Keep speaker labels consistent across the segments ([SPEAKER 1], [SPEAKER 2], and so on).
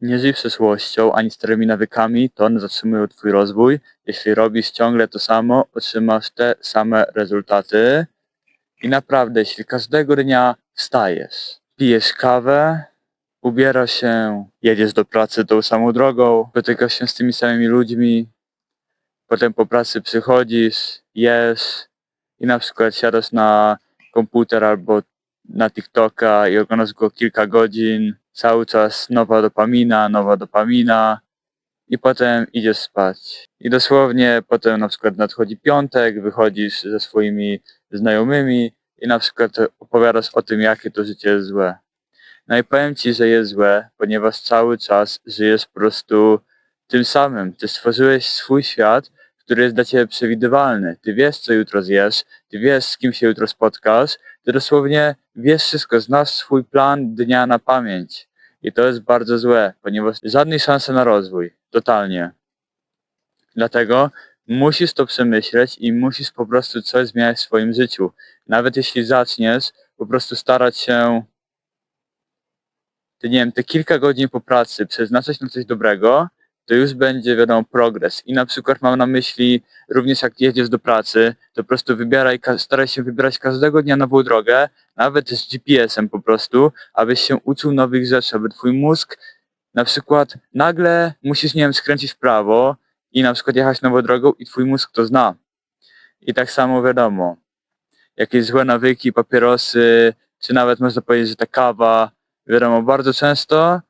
[SPEAKER 1] Nie żyj przeszłością ani starymi nawykami, to one zatrzymują twój rozwój. Jeśli robisz ciągle to samo, otrzymasz te same rezultaty. I naprawdę, jeśli każdego dnia wstajesz, pijesz kawę, ubierasz się, jedziesz do pracy tą samą drogą, spotykasz się z tymi samymi ludźmi, potem po pracy przychodzisz, jesz i na przykład siadasz na komputer albo na TikToka i oglądasz go kilka godzin, cały czas nowa dopamina, nowa dopamina i potem idziesz spać. I dosłownie potem na przykład nadchodzi piątek, wychodzisz ze swoimi znajomymi i na przykład opowiadasz o tym, jakie to życie jest złe. No i powiem ci, że jest złe, ponieważ cały czas żyjesz po prostu tym samym. Ty stworzyłeś swój świat, który jest dla ciebie przewidywalny. Ty wiesz, co jutro zjesz, ty wiesz, z kim się jutro spotkasz, ty dosłownie wiesz wszystko, znasz swój plan dnia na pamięć. I to jest bardzo złe, ponieważ żadnej szansy na rozwój. Totalnie. Dlatego musisz to przemyśleć i musisz po prostu coś zmieniać w swoim życiu. Nawet jeśli zaczniesz po prostu starać się nie wiem, te kilka godzin po pracy przeznaczać na coś dobrego, to już będzie, wiadomo, progres. I na przykład mam na myśli, również jak jedziesz do pracy, to po prostu wybieraj, staraj się wybierać każdego dnia nową drogę, nawet z GPS-em po prostu, abyś się uczył nowych rzeczy, aby twój mózg na przykład nagle musisz, nie wiem, skręcić w prawo i na przykład jechać nową drogą i twój mózg to zna. I tak samo wiadomo, jakieś złe nawyki, papierosy, czy nawet można powiedzieć, że ta kawa, wiadomo, bardzo często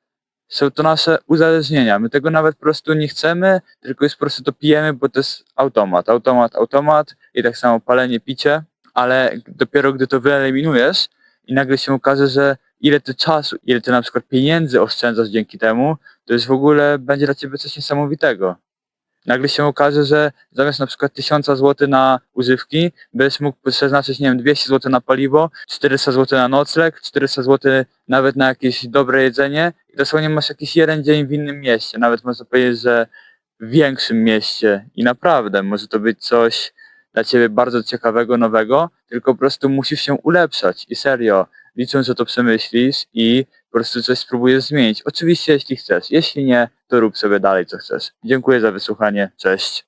[SPEAKER 1] są to nasze uzależnienia. My tego nawet po prostu nie chcemy, tylko już po prostu to pijemy, bo to jest automat, automat, automat i tak samo palenie, picie, ale dopiero gdy to wyeliminujesz i nagle się okaże, że ile ty czasu, ile ty na przykład pieniędzy oszczędzasz dzięki temu, to już w ogóle będzie dla ciebie coś niesamowitego. Nagle się okaże, że zamiast na przykład 1000 zł na używki, będziesz mógł przeznaczyć, nie wiem, 200 zł na paliwo, 400 zł na nocleg, 400 zł nawet na jakieś dobre jedzenie. I dosłownie masz jakiś jeden dzień w innym mieście, nawet można powiedzieć, że w większym mieście. I naprawdę może to być coś dla ciebie bardzo ciekawego, nowego, tylko po prostu musisz się ulepszać. I serio, liczę, że to przemyślisz i po prostu coś spróbujesz zmienić. Oczywiście jeśli chcesz, jeśli nie, to rób sobie dalej co chcesz. Dziękuję za wysłuchanie, cześć.